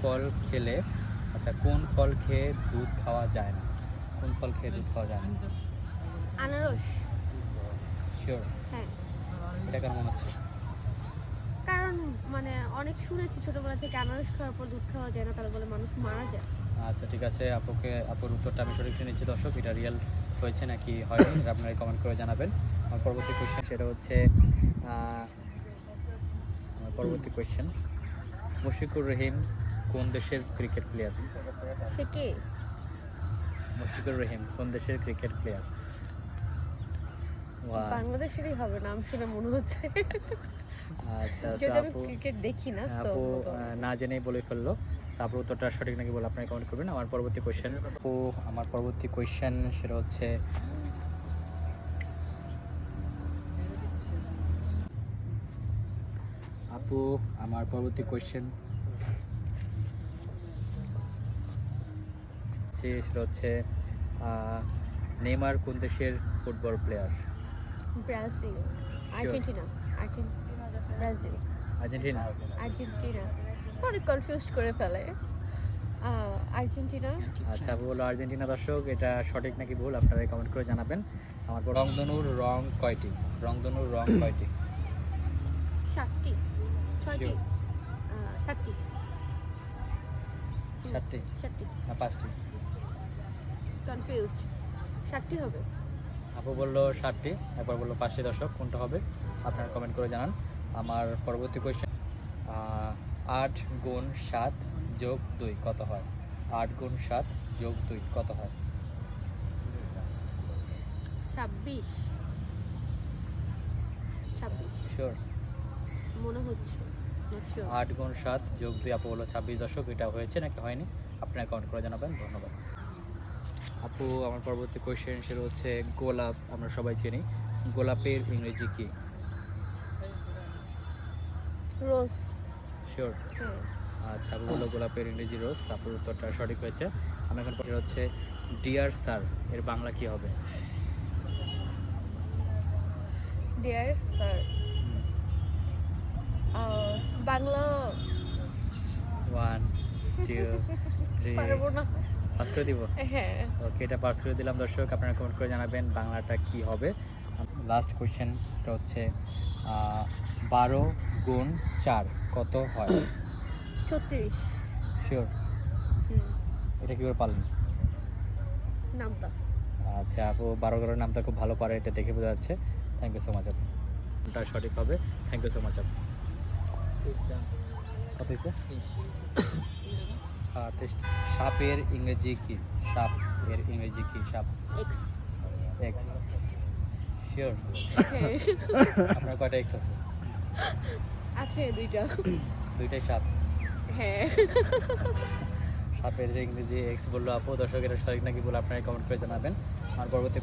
ফল খেলে আচ্ছা কোন ফল খেয়ে দুধ খাওয়া যায় না? কোন ফল খেয়ে দুধ খাওয়া যায় না? আনারস। শিওর হ্যাঁ। এটা কেন মনে হচ্ছে? কারণ মানে অনেক শুনেছি ছোটবেলা থেকে আনারস খাওয়ার পর দুধ খাওয়া যায় না তাহলে বলে মানুষ মারা যায়। আচ্ছা ঠিক আছে আপুকে আপুর উত্তরটা আমি সঠিক নিচ্ছি। দর্শক এটা রিয়েল হয়েছে নাকি হয়নি? আপনারা কমেন্ট করে জানাবেন। আমার পরবর্তী কোয়েশ্চেন সেটা হচ্ছে আমার পরবর্তী কোয়েশ্চেন মুশফিকুর রহিম কোন দেশের ক্রিকেট প্লেয়ার সে কে মুশফিকুর রহিম কোন দেশের ক্রিকেট প্লেয়ার বাংলাদেশেরই হবে নাম শুনে মনে হচ্ছে। আচ্ছা আচ্ছা আমি ক্রিকেট দেখি না আপু জেনেই বলে ফেলল। উত্তরটা সঠিক নাকি বলে? আপনারা কমেন্ট করবেন। আমার পরবর্তী কোয়েশ্চেন আপু আমার পরবর্তী কোয়েশ্চেন সেটা হচ্ছে আপু আমার পরবর্তী কোয়েশ্চেন সেটা হচ্ছে আহ, নেইমার কোন দেশের football player Brazil Argentina Argentina Brazil. Argentina? Argentina. অনেক কনফিউজড করে ফেলে। আর্জেন্টিনা? আচ্ছা বলো আর্জেন্টিনা দর্শক এটা সঠিক নাকি ভুল? আপনারা কমেন্ট করে জানাবেন। আমার রংধনুর রং কয়টি? রংধনুর রং কয়টি? সাতটি। ছয়টি। সাতটি। সাতটি? সাতটি। না পাঁচটি। কনফিউজড সাতটি হবে। আপু বলল ষাটটি একবার বলল পাঁচটি দর্শক কোনটা হবে? আপনারা কমেন্ট করে জানান। আমার পরবর্তী কোয়েশ্চেন আট গুণ সাত যোগ দুই কত হয়? আট গুণ সাত যোগ দুই কত হয়? ছাব্বিশ। ছাব্বিশ। শিওর মনে হচ্ছে আট গুণ সাত যোগ দুই আপু হলো ছাব্বিশ দশক এটা হয়েছে নাকি হয়নি? আপনারা কমেন্ট করে জানাবেন ধন্যবাদ। আপু আমার পরবর্তী কোয়েশ্চেন সেটা হচ্ছে গোলাপ আমরা সবাই চিনি। গোলাপের ইংরেজি কি? রোজ শিওর আচ্ছা আপু বলল গোলাপের ইংরেজি রোজ আপুর উত্তরটা সঠিক হয়েছে। আমি এখন পরে হচ্ছে ডিয়ার স্যার এর বাংলা কি হবে? Dear sir Bangla one two three pass করে দিব? হ্যাঁ। ওকে এটা পাস করে দিলাম দর্শক। আপনারা কমেন্ট করে জানাবেন বাংলাটা কি হবে। লাস্ট কোয়েশ্চেনটা হচ্ছে বারো গুণ চার কত হয়? ছত্রিশ। শিওর এটা কী করে পারলেন? নামতা আচ্ছা আপু বারো গড়ের নামটা খুব ভালো পারে এটা দেখে বোঝা যাচ্ছে। থ্যাংক ইউ সো মাচ আপু। সঠিক হবে। থ্যাংক ইউ সো মাচ আপু। কত হয়েছে হ্যাঁ টেস্ট সাপের ইংরেজি কি? সাপ এর ইংরেজি কি? সাপ? এক্স। এক্স। শিওর? আপনার কয়টা এক্স আছে? আছে দুইটা। দুইটাই সাপ? হ্যাঁ। সাপের যে ইংরেজি এক্স বলল আপু দর্শক এটা সঠিক নাকি বলে আপনারা কমেন্ট করে জানাবেন। আর পরবর্তী